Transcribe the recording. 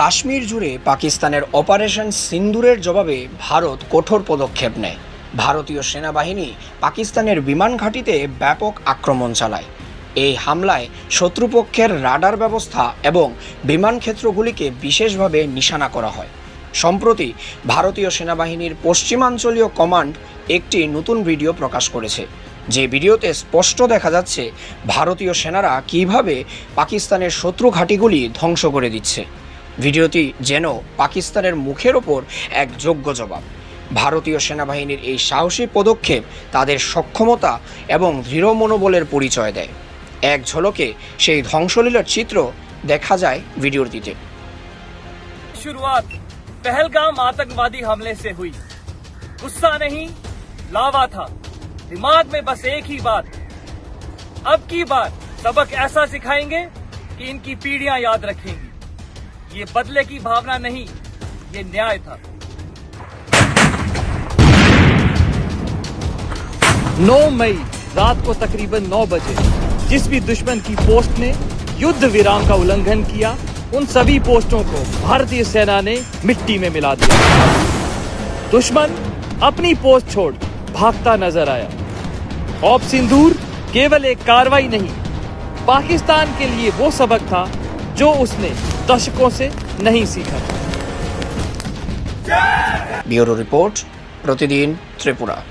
কাশ্মীর জুড়ে পাকিস্তানের অপারেশন সিন্দুরের জবাবে ভারত কঠোর পদক্ষেপ নেয়। ভারতীয় সেনাবাহিনী পাকিস্তানের বিমান ঘাঁটিতে ব্যাপক আক্রমণ চালায়। এই হামলায় শত্রুপক্ষের রাডার ব্যবস্থা এবং বিমান ক্ষেত্রগুলিকে বিশেষভাবে নিশানা করা হয়। সম্প্রতি ভারতীয় সেনাবাহিনীর পশ্চিমাঞ্চলীয় কমান্ড একটি নতুন ভিডিও প্রকাশ করেছে। যে ভিডিওতে স্পষ্ট দেখা যাচ্ছে, ভারতীয় সেনারা কীভাবে পাকিস্তানের শত্রু ঘাঁটিগুলি ধ্বংস করে দিচ্ছে। ভিডিওটি যেন পাকিস্তানের মুখের ওপর এক যোগ্য জবাব ভারতীয় সেনাবাহিনীর এই সাহসী পদক্ষেপ তাদের সক্ষমতা এবং দৃঢ় মনোবলের পরিচয় দেয় এক ঝলকে সেই ধ্বংসলীলার চিত্র দেখা যায় ভিডিওটিতে शुरुआत पहलगाम आतंकवादी हमले से हुई गुस्सा नहीं लावा था दिमाग में बस एक ही बात अब की बार सबक ऐसा सिखाएंगे कि इनकी पीढ़ियां याद रखेंगी ये बदले की भावना नहीं, ये न्याय था। 9 मई रात को तकरीबन 9 बजे, जिस भी दुश्मन की पोस्ट ने युद्ध विराम का उल्लंघन किया, उन सभी पोस्टों को भारतीय सेना ने मिट्टी में मिला दिया। दुश्मन अपनी पोस्ट छोड़ भागता नज़र आया। ऑप सिंदूर केवल एक कार्रवाई नहीं, पाकिस्तान के लिए वो सबक था जो उसने दशकों से नहीं सीखा। ब्यूरो रिपोर्ट प्रतिदिन त्रिपुरा।